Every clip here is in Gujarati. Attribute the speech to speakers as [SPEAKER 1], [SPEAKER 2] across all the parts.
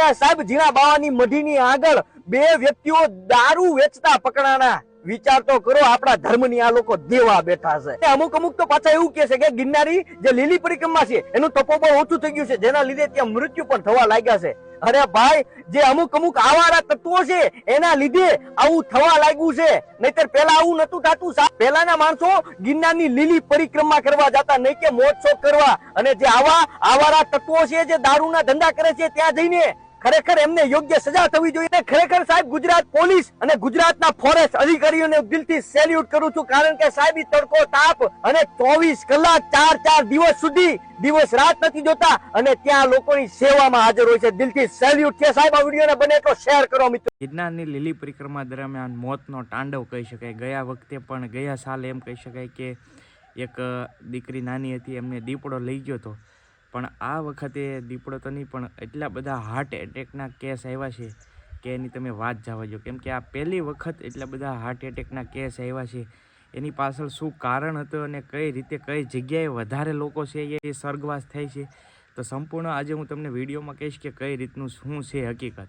[SPEAKER 1] અરે સાહેબ જીણા બાવાની મઢીની આગળ બે વ્યક્તિઓ દારૂ વેચતા પકડાણા. વિચાર તો કરો, આપણા ધર્મની આ લોકો દેવા બેઠા છે. અમુક અમુક તો પાછા એવું કે છે કે ગિરનારી જે લીલી પરિક્રમા છે, એનું તપોબળ ઓછું થઈ ગયું છે, જેના લીધે ત્યાં મૃત્યુ પણ થવા લાગ્યા છે. અરે ભાઈ, જે અમુક અમુક આવારા તત્વો છે, એના લીધે આવું થવા લાગ્યું છે. નહીતર પેલા આવું નતું થતું પેલાના માણસો ગિરનારની લીલી પરિક્રમા કરવા જતા નહીં કે મોજશોખ કરવા. અને જે આવા આવારા તત્વો છે, જે દારૂના ધંધા કરે છે, ત્યાં જઈને ખરેખર એમને યોગ્ય સજા થવી જોઈએ. ખરેખર સાહેબ, ગુજરાત પોલીસ અને ગુજરાતના ફોરેસ્ટ અધિકારીઓને દિલથી સેલ્યુટ કરું છું. કારણ કે સાહેબ તડકો તાપ અને ચોવીસ કલાક ચાર ચાર દિવસ સુધી દિવસ રાત નથી જોતા અને ત્યાં લોકોની સેવામાં હાજર હોય છે. દિલથી સેલ્યુટ છે. સાહેબ, આ વિડીયોને બને એટલો શેર કરો મિત્રો.
[SPEAKER 2] ગિરનારની લીલી પરિક્રમા દરમિયાન મોતનો તાંડવ કહી શકાય. ગયા વખતે પણ, ગયા સાલ એમ કહી શકાય કે એક દીકરી નાની હતી, એમને દીપડો લઈ ગયો હતો. પણ આ વખતે દીપડો તો નહીં પણ એટલા બધા હાર્ટ એટેકના કેસ આવ્યા છે કે એની તમે વાત જવા જો કેમ કે આ પહેલી વખત એટલા બધા હાર્ટ એટેકના કેસ આવ્યા છે. એની પાછળ શું કારણ હતું અને કઈ રીતે કઈ જગ્યાએ વધારે લોકો છે એ સ્વર્ગવાસ થાય છે? તો સંપૂર્ણ આજે હું તમને વિડીયોમાં કહીશ કે કઈ રીતનું શું છે હકીકત.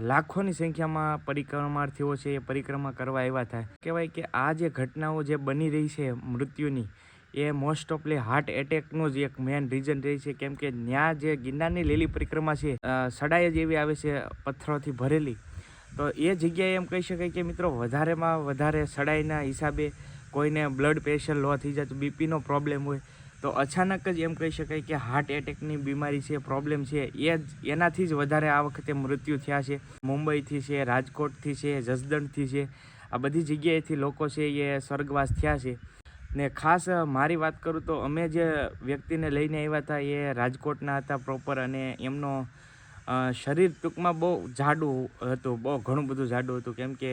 [SPEAKER 2] લાખોની સંખ્યામાં પરિક્રમાર્થીઓ છે એ પરિક્રમા કરવા આવ્યા થાય કહેવાય કે આ જે ઘટનાઓ જે બની રહી છે મૃત્યુની એ મોસ્ટ ઓફલી હાર્ટ એટેકનું જ એક મેઇન રીઝન રહે છે. કેમ કે ત્યાં જે ગિરનારની લીલી પરિક્રમા છે સડાય જ એવી આવે છે, પથ્થરોથી ભરેલી. તો એ જગ્યાએ એમ કહી શકાય કે મિત્રો, વધારેમાં વધારે સડાઈના હિસાબે કોઈને બ્લડ પ્રેશર લો થઈ જાય, તો બીપીનો પ્રોબ્લેમ હોય. તો અચાનક જ એમ કહી શકાય કે હાર્ટ એટેકની બીમારી છે પ્રોબ્લેમ છે, એ જ એનાથી જ વધારે આ વખતે મૃત્યુ થયા છે. મુંબઈથી છે, રાજકોટથી છે, જસદણથી છે. આ બધી જગ્યાએથી લોકો છે એ સ્વર્ગવાસ થયા છે. ને ખાસ મારી વાત કરું તો અમે જે વ્યક્તિને લઈને આવ્યા હતા એ રાજકોટના હતા પ્રોપર અને એમનો શરીર ટૂંકમાં બહુ જાડું હતું, બહુ ઘણું બધું જાડું હતું. કેમ કે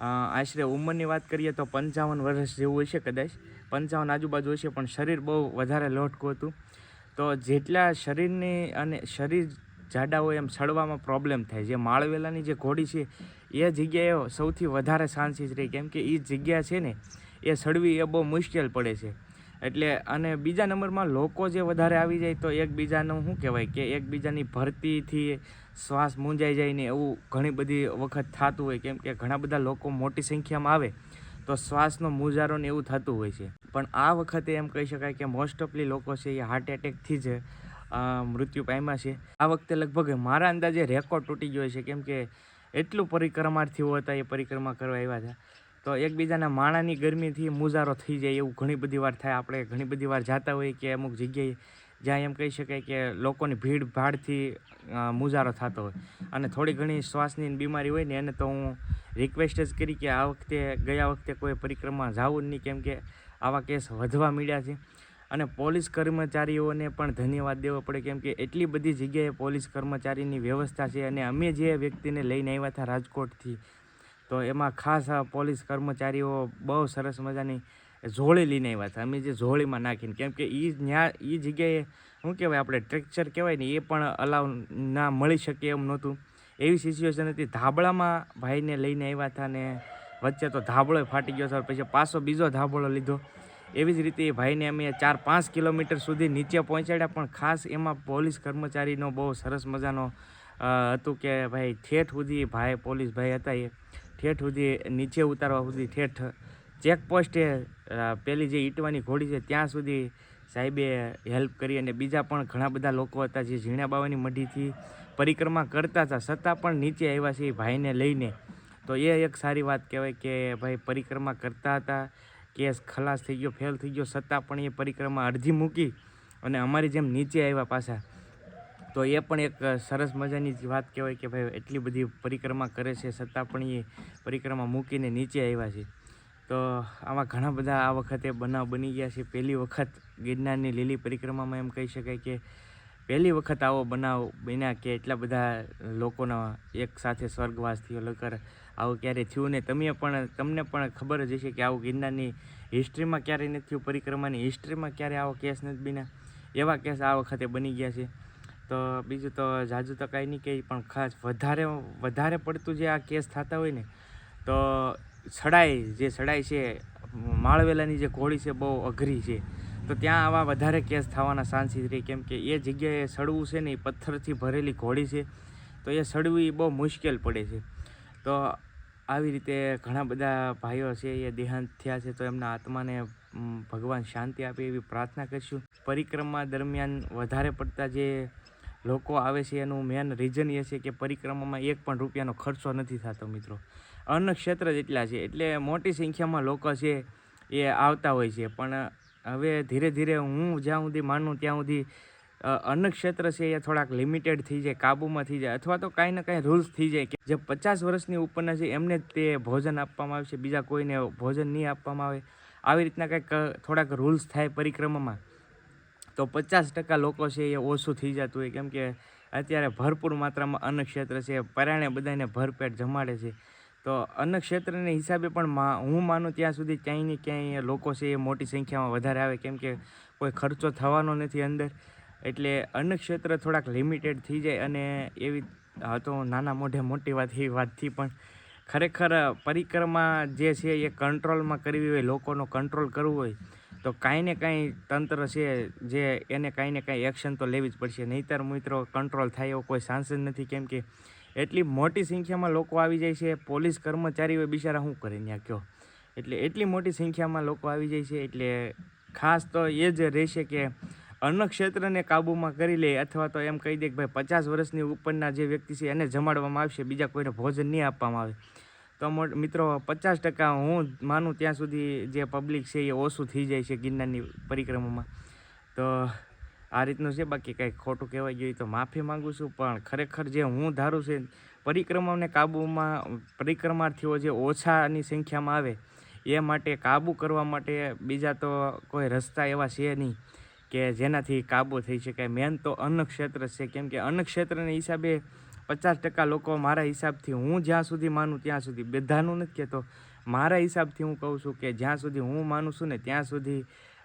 [SPEAKER 2] આશરે ઉંમરની વાત કરીએ તો પંચાવન વર્ષ જેવું હશે કદાચ. પંચાવન આજુબાજુ હશે, પણ શરીર બહુ વધારે લોટકું હતું. તો જેટલા શરીરની અને શરીર જાડા હોય એમ સડવામાં પ્રોબ્લેમ થાય. જે માળવેલાની જે ઘોડી છે, એ જગ્યાએ સૌથી વધારે ચાન્સીસ રહી. કેમ કે એ જગ્યા છે ને એ સડવી એ બહુ મુશ્કેલ પડે છે. એટલે અને બીજા નંબરમાં લોકો જે વધારે આવી જાય તો એકબીજાનું શું કહેવાય કે એકબીજાની ભરતીથી શ્વાસ મૂંઝાઈ જાય ને એવું ઘણી બધી વખત થતું હોય. કેમ કે ઘણા બધા લોકો મોટી સંખ્યામાં આવે તો શ્વાસનો મુજારો ને એવું થતું હોય છે. પણ આ વખતે એમ કહી શકાય કે મોસ્ટ ઓફલી લોકો છે એ હાર્ટ એટેકથી જ મૃત્યુ પામ્યા છે. આ વખતે લગભગ મારા અંદાજે રેકોર્ડ તૂટી ગયો છે કેમ કે એટલું પરિક્રમાર્થીઓ હતા, એ પરિક્રમા કરવા આવ્યા હતા. તો એકબીજાના માણાની ગરમીથી મુજારો થઈ જાય એવું ઘણી બધી વાર થાય. આપણે ઘણી બધી વાર જાતા હોઈએ કે અમુક જગ્યાએ જ્યાં એમ કહી શકાય કે લોકોની ભીડ ભાડથી મુજારો થતો હોય. અને થોડી ઘણી શ્વાસની બીમારી હોય ને એને તો હું રિક્વેસ્ટ જ કરી કે આ વખતે, ગયા વખતે કોઈ પરિક્રમા જવું જ નહીં. કેમ કે આવા કેસ વધવા મળ્યા છે. અને પોલીસ કર્મચારીઓને પણ ધન્યવાદ દેવો પડે. કેમ કે એટલી બધી જગ્યાએ પોલીસ કર્મચારીની વ્યવસ્થા છે અને અમે જે વ્યક્તિને લઈને આવ્યા હતા રાજકોટથી તો એમાં ખાસ પોલીસ કર્મચારીઓ બહુ સરસ મજાની ઝોળી લઈને આવ્યા હતા અમે જે ઝોળીમાં નાખીને, કેમ કે એ ત્યાં એ જગ્યાએ શું કહેવાય, આપણે ટ્રેક્ચર કહેવાય ને, એ પણ અલાવ ના મળી શકે એમ નહોતું. એવી સિચ્યુએશન હતી. ધાબળામાં ભાઈને લઈને આવ્યા હતા ને, વચ્ચે તો ધાબળો ફાટી ગયો હતો પછી પાછો બીજો ધાબળો લીધો. એવી જ રીતે એ ભાઈને અમે ચાર પાંચ કિલોમીટર સુધી નીચે પહોંચાડ્યા, પણ ખાસ એમાં પોલીસ કર્મચારીનો બહુ સરસ મજાનો હતું કે ભાઈ, ઠેઠ સુધી ભાઈ, પોલીસ ભાઈ હતા એ. ઠેઠ સુધી, નીચે ઉતારવા સુધી ઠેઠ ચેકપોસ્ટે પેલી જે ઈંટવાની ઘોડી છે, ત્યાં સુધી સાહેબે હેલ્પ કરી અને બીજા પણ ઘણા બધા લોકો હતા જે ઝીણા બાવાની મઢીથી પરિક્રમા કરતા હતા. છતાં પણ નીચે આવ્યા છે એ ભાઈને લઈને. તો એ એક સારી વાત કહેવાય કે ભાઈ પરિક્રમા કરતા હતા, કેસ ખલાસ થઈ ગયો, ફેલ થઈ ગયો, છતાં પણ એ પરિક્રમા અડધી મૂકી અને અમારી જેમ નીચે આવ્યા પાછા. તો એ પણ એક સરસ મજાની જ વાત કહેવાય કે ભાઈ એટલી બધી પરિક્રમા કરે છે, છતાં પણ એ પરિક્રમા મૂકીને નીચે આવ્યા છે. તો આવા ઘણા બધા આ વખતે બનાવ બની ગયા છે. પહેલી વખત ગિરનારની લીલી પરિક્રમામાં એમ કહી શકાય કે પહેલી વખત આવો બનાવ બન્યા કે એટલા બધા લોકોનો એક સાથે સ્વર્ગવાસ થયો. લગર આવું ક્યારે થયું ને તમે પણ, તમને પણ ખબર જ હશે કે આવું ગિરનારની હિસ્ટ્રીમાં ક્યારેય નથી થયું, પરિક્રમાની હિસ્ટ્રીમાં ક્યારે આવો કેસ નથી બન્યા. એવા કેસ આ વખતે બની ગયા છે. તો બીજું તો જાજુ તો કાંઈ નહીં કહે પણ ખાસ વધારે વધારે પડતું જે આ કેસ થતા હોય ને, તો સડાઈ, જે સડાઈ છે, માળવેલાની જે ઘોડી છે, બહુ અઘરી છે. તો ત્યાં આવા વધારે કેસ થવાના ચાન્સીસ રહે, કેમ કે એ જગ્યાએ સડવું છે ને, એ પથ્થરથી ભરેલી ઘોડી છે, તો એ સડવી બહુ મુશ્કેલ પડે છે. તો આવી રીતે ઘણા બધા ભાઈઓ છે, એ દેહાંત થયા છે, તો એમના આત્માને ભગવાન શાંતિ આપે એવી પ્રાર્થના કરીશું. પરિક્રમા દરમિયાન વધારે પડતા જે લોકો આવે છે, એનું મેન રીઝન એ છે કે પરિક્રમામાં એક પણ રૂપિયાનો ખર્ચો નથી થતો, મિત્રો. અન્ન ક્ષેત્ર જેટલા છે, એટલે મોટી સંખ્યામાં લોકો છે, એ આવતા હોય છે. પણ હવે ધીરે ધીરે હું જ્યાં સુધી માનું ત્યાં સુધી અન્ન ક્ષેત્ર છે એ થોડાક લિમિટેડ થઈ જાય, કાબૂમાં થઈ જાય, અથવા તો કાંઈ ને કાંઈ રૂલ્સ થઈ જાય કે જે પચાસ વર્ષની ઉપરના છે, એમને તે ભોજન આપવામાં આવે છે, બીજા કોઈને ભોજન નહીં આપવામાં આવે. આવી રીતના કંઈક થોડાક રૂલ્સ થાય પરિક્રમામાં. તો પચાસ ટકા લોકો છે એ ઓછું થઈ જતું હોય. કેમ કે અત્યારે ભરપૂર માત્રામાં અન્ન ક્ષેત્ર છે, પરાણે બધાને ભરપેટ જમાડે છે. તો અન્ન ક્ષેત્રને હિસાબે પણ મા- હું માનું ત્યાં સુધી ક્યાંય ને ક્યાંય લોકો છે એ મોટી સંખ્યામાં વધારે આવે. કેમ કે કોઈ ખર્ચો થવાનો નથી અંદર. એટલે અન્ન ક્ષેત્ર થોડાક લિમિટેડ થઈ જાય અને એવી તો નાના મોઢે મોટી વાત એ વાતથી પણ ખરેખર પરિક્રમા જે છે એ કંટ્રોલમાં કરવી હોય, લોકોનો કંટ્રોલ કરવું હોય તો કાંઈ ને કાંઈ તંત્ર છે જે એને કાંઈ ને કાંઈ એક્શન તો લેવી જ પડશે. નહીંતર મિત્રો કંટ્રોલ થાય એવો કોઈ ચાન્સ જ નથી. કેમ કે એટલી મોટી સંખ્યામાં લોકો આવી જાય છે. પોલીસ કર્મચારીઓ બિચારા શું કરે ત્યાં કયો? એટલે એટલી મોટી સંખ્યામાં લોકો આવી જાય છે. એટલે ખાસ તો એ જ રહેશે કે અન્ન ક્ષેત્રને કાબૂમાં કરી લે અથવા તો એમ કહી દે કે ભાઈ પચાસ વર્ષની ઉપરના જે વ્યક્તિ છે એને જમાડવામાં આવશે. બીજા કોઈને ભોજન નહીં આપવામાં આવે. તો મિત્રો, પચાસ ટકા હું માનું ત્યાં સુધી જે પબ્લિક છે એ ઓછું થઈ જાય છે ગિરનારની પરિક્રમામાં. તો આ રીતનું છે, બાકી કાંઈ ખોટું કહેવાય ગયું હોય તો માફી માંગુ છું, પણ ખરેખર જે હું ધારું છે પરિક્રમાને કાબૂમાં, પરિક્રમાર્થીઓ જે ઓછાની સંખ્યામાં આવે, એ માટે કાબૂ કરવા માટે બીજા તો કોઈ રસ્તા એવા છે નહીં કે જેનાથી કાબૂ થઈ શકાય. મેન તો અન્ન ક્ષેત્ર છે. કેમ કે અન્ન ક્ષેત્રને હિસાબે પચાસ ટકા લોકો મારા હિસાબથી હું જ્યાં સુધી માનું ત્યાં સુધી. બધાનું નથી કહેતો. મારા હિસાબથી હું કહું છું કે જ્યાં સુધી હું માનું છું ને ત્યાં સુધી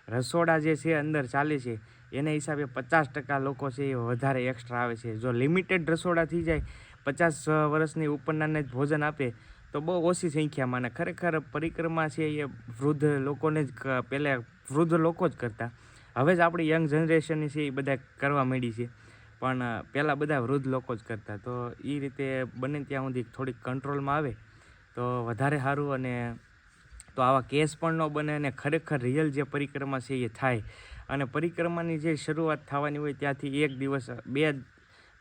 [SPEAKER 2] રસોડા જે છે અંદર ચાલે છે, એના હિસાબે પચાસ ટકા લોકો છે એ વધારે એક્સ્ટ્રા આવે છે. જો લિમિટેડ રસોડા થઈ જાય, પચાસ વર્ષની ઉપરનાને જ ભોજન આપે, તો બહુ ઓછી સંખ્યામાં અને ખરેખર પરિક્રમા છે એ વૃદ્ધ લોકોને જ પહેલાં વૃદ્ધ લોકો જ કરતા. હવે જ આપણી યંગ જનરેશનની છે એ બધા કરવા માંડી છે. પણ પહેલાં બધા વૃદ્ધ લોકો જ કરતા. તો એ રીતે બને ત્યાં સુધી થોડીક કંટ્રોલમાં આવે, તો વધારે સારું અને તો આવા કેસ પણ ન બને અને ખરેખર રિયલ જે પરિક્રમા છે એ થાય. અને પરિક્રમાની જે શરૂઆત થવાની હોય ત્યાંથી એક દિવસ, બે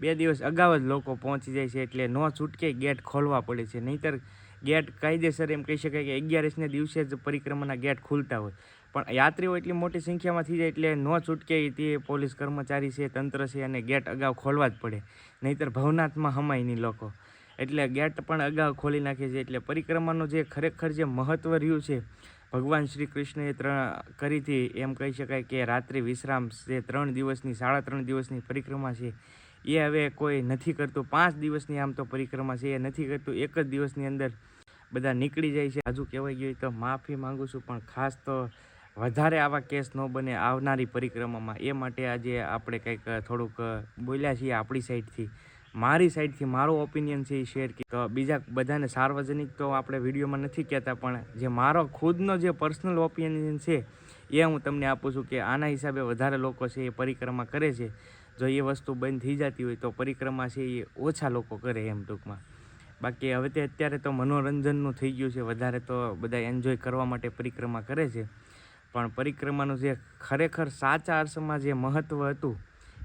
[SPEAKER 2] બે દિવસ અગાઉ જ લોકો પહોંચી જાય છે એટલે નો છૂટકે ગેટ ખોલવા પડે છે. નહીંતર ગેટ કાયદેસર એમ કહી શકાય કે અગિયારસને દિવસે જ પરિક્રમાના ગેટ ખુલતા હોય. પણ યાત્રીઓ એટલી મોટી સંખ્યામાં થઈ જાય એટલે ન છૂટકે તે પોલીસ કર્મચારી છે, તંત્ર છે અને ગેટ અગાઉ ખોલવા જ પડે. નહીંતર ભવનાથમાં હમાય નહીં લોકો. એટલે ગેટ પણ અગાઉ ખોલી નાખે છે એટલે પરિક્રમાનું જે ખરેખર જે મહત્વ રહ્યું છે, ભગવાન શ્રી કૃષ્ણએ ત્રણ કરીથી એમ કહી શકાય કે રાત્રિ વિશ્રામ જે ત્રણ દિવસની, સાડા ત્રણ દિવસની પરિક્રમા છે, એ હવે કોઈ નથી કરતું. પાંચ દિવસની આમ તો પરિક્રમા છે, એ નથી કરતું. એક જ દિવસની અંદર બધા નીકળી જાય છે. હજુ કહેવાય ગયું તો માફી માંગુ છું, પણ ખાસ તો વધારે આવા કેસ ન બને આવનારી પરિક્રમામાં. એ માટે આજે આપણે કંઈક થોડુંક બોલ્યા છીએ આપણી સાઈડથી. મારી સાઈડથી મારો ઓપિનિયન છે એ શેર કે બીજા બધાને સાર્વજનિક તો આપણે વિડીયોમાં નથી કહેતા, પણ જે મારો ખુદનો જે પર્સનલ ઓપિનિયન છે એ હું તમને આપું છું કે આના હિસાબે વધારે લોકો છે એ પરિક્રમા કરે છે. જો એ વસ્તુ બંધ થઈ જતી હોય તો પરિક્રમા છે એ ઓછા લોકો કરે એમ ટૂંકમાં. બાકી હવે તે અત્યારે તો મનોરંજનનું થઈ ગયું છે, વધારે તો બધા એન્જોય કરવા માટે પરિક્રમા કરે છે. પણ પરિક્રમાનું જે ખરેખર સાચા અર્થમાં જે મહત્ત્વ હતું,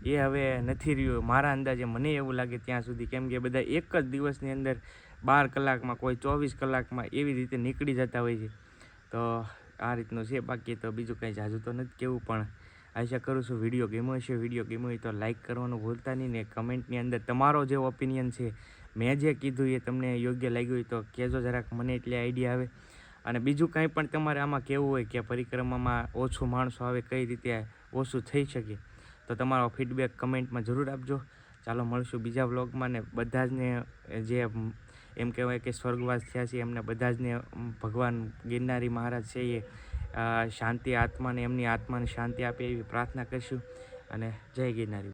[SPEAKER 2] એ હવે નથી રહ્યું. મારા અંદાજે મને એવું લાગે ત્યાં સુધી. કેમ કે બધા એક જ દિવસની અંદર બાર કલાકમાં, કોઈ ચોવીસ કલાકમાં એવી રીતે નીકળી જતા હોય છે. તો આ રીતનું છે. બાકી તો બીજું કંઈ જાજુ તો નથી કેવું, પણ આશા કરું છું વીડિયો ગમ્યો હશે. વીડિયો ગમ્યો હોય તો લાઇક કરવાનું ભૂલતા નહીં ને કમેન્ટની અંદર તમારો જે ઓપિનિયન છે, મેં જે કીધું એ તમને યોગ્ય લાગ્યું હોય તો કહેજો જરાક. મને એટલે આઈડિયા આવે. અને બીજું કાંઈ પણ તમારે આમાં કહેવું હોય કે પરિક્રમામાં ઓછું માણસો આવે, કઈ રીતે ઓછું થઈ શકે, તો તમારો ફીડબેક કમેન્ટમાં જરૂર આપજો. ચાલો, મળશું બીજા વ્લોગમાં ને બધા જને જે એમ કહેવાય કે સ્વર્ગવાસ થયા છે, એમને બધા જને ભગવાન ગિરનારી મહારાજ છે એ શાંતિ આત્માને, એમની આત્માને શાંતિ આપે એવી પ્રાર્થના કરીશું. અને જય ગિરનારી.